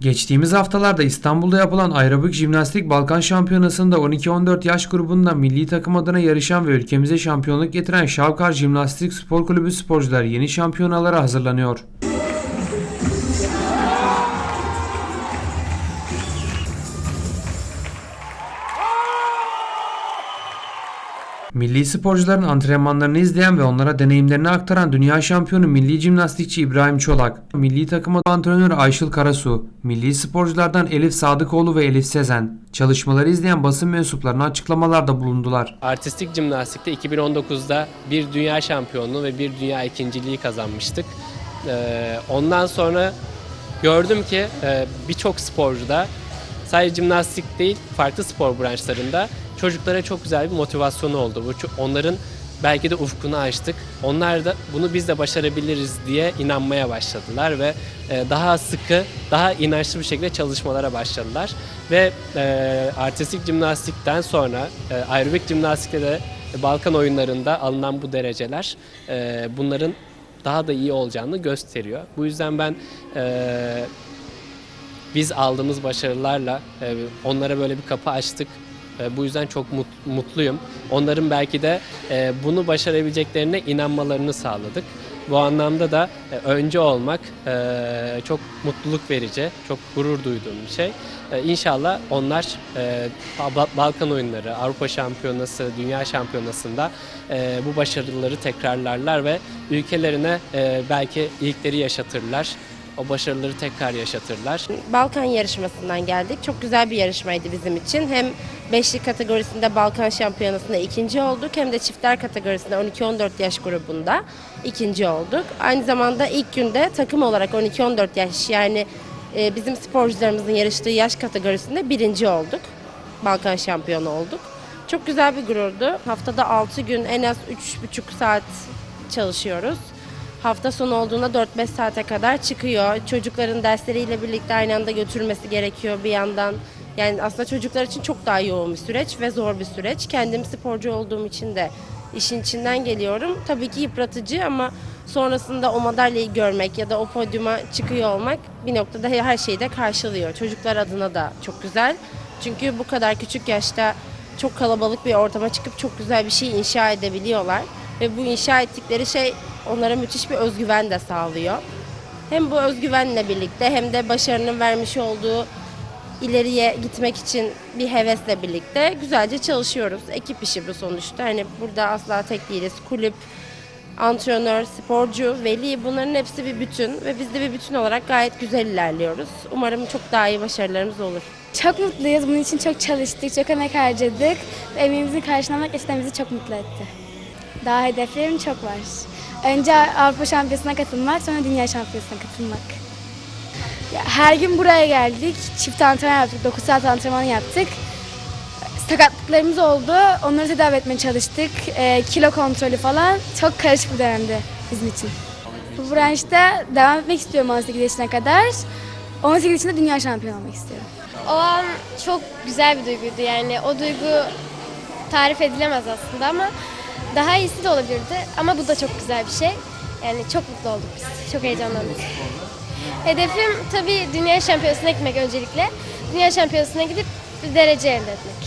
Geçtiğimiz haftalarda İstanbul'da yapılan aerobik jimnastik Balkan Şampiyonası'nda 12-14 yaş grubunda milli takım adına yarışan ve ülkemize şampiyonluk getiren Şavkar Jimnastik Spor Kulübü sporcular yeni şampiyonalara hazırlanıyor. Milli sporcuların antrenmanlarını izleyen ve onlara deneyimlerini aktaran dünya şampiyonu milli jimnastikçi İbrahim Çolak, milli takım antrenörü Ayşıl Karasu, milli sporculardan Elif Sadıkoğlu ve Elif Sezen, çalışmaları izleyen basın mensuplarına açıklamalarda bulundular. Artistik jimnastikte 2019'da bir dünya şampiyonluğu ve bir dünya ikinciliği kazanmıştık. Ee, ondan sonra gördüm ki e, birçok sporcuda sadece jimnastik değil farklı spor branşlarında çocuklara çok güzel bir motivasyonu oldu. Bu onların belki de ufkunu açtık. Onlar da bunu biz de başarabiliriz diye inanmaya başladılar ve e, daha sıkı, daha inançlı bir şekilde çalışmalara başladılar. Ve e, artistik jimnastikten sonra e, aerobik jimnastikte de Balkan oyunlarında alınan bu dereceler bunların daha da iyi olacağını gösteriyor. Bu yüzden ben biz aldığımız başarılarla onlara böyle bir kapı açtık. E, bu yüzden çok mut- mutluyum. Onların belki de e, bunu başarabileceklerine inanmalarını sağladık. Bu anlamda da e, önce olmak çok mutluluk verici, çok gurur duyduğum bir şey. İnşallah onlar Ba- Balkan oyunları, Avrupa Şampiyonası, Dünya Şampiyonası'nda bu başarıları tekrarlarlar ve ülkelerine belki ilkleri yaşatırlar. O başarıları tekrar yaşatırlar. Balkan yarışmasından geldik. Çok güzel bir yarışmaydı bizim için. Hem beşli kategorisinde Balkan Şampiyonası'nda ikinci olduk hem de çiftler kategorisinde 12-14 yaş grubunda ikinci olduk. Aynı zamanda ilk günde takım olarak 12-14 yaş yani e, bizim sporcularımızın yarıştığı yaş kategorisinde birinci olduk. Balkan şampiyonu olduk. Çok güzel bir gururdu. Haftada 6 gün en az 3,5 saat çalışıyoruz. Hafta sonu olduğunda 4-5 saate kadar çıkıyor. Çocukların dersleriyle birlikte aynı anda götürmesi gerekiyor bir yandan. Yani aslında çocuklar için çok daha yoğun bir süreç ve zor bir süreç. Kendim sporcu olduğum için de işin içinden geliyorum. Tabii ki yıpratıcı ama sonrasında o madalyayı görmek ya da o podyuma çıkıyor olmak bir noktada her şeyi de karşılıyor. Çocuklar adına da çok güzel. Çünkü bu kadar küçük yaşta çok kalabalık bir ortama çıkıp çok güzel bir şey inşa edebiliyorlar. Ve bu inşa ettikleri şey onlara müthiş bir özgüven de sağlıyor. Hem bu özgüvenle birlikte hem de başarının vermiş olduğu ileriye gitmek için bir hevesle birlikte güzelce çalışıyoruz. Ekip işi bu sonuçta. Hani burada asla tek değiliz. Kulüp, antrenör, sporcu, veli bunların hepsi bir bütün ve biz de bir bütün olarak gayet güzel ilerliyoruz. Umarım çok daha iyi başarılarımız olur. Çok mutluyuz. Bunun için çok çalıştık, çok emek harcadık. Emeğimizin karşılamak bizi çok mutlu etti. Daha hedeflerim çok var. Önce Avrupa Şampiyonası'na katılmak, sonra Dünya Şampiyonası'na katılmak. Ya, her gün buraya geldik. Çift antrenman yaptık, 9 saat antrenman yaptık. Sakatlıklarımız oldu. Onları tedavi etmeye çalıştık. Ee, kilo kontrolü falan. Çok karışık bir dönemdi bizim için. Bu branşta devam etmek istiyorum 18 yaşına kadar. 18 yaşında dünya şampiyonu olmak istiyorum. O an çok güzel bir duyguydu yani o duygu tarif edilemez aslında ama daha iyisi de olabilirdi ama bu da çok güzel bir şey. Yani çok mutlu olduk biz, çok heyecanlandık. Hedefim tabii dünya şampiyonasına gitmek öncelikle. Dünya şampiyonasına gidip bir derece elde etmek.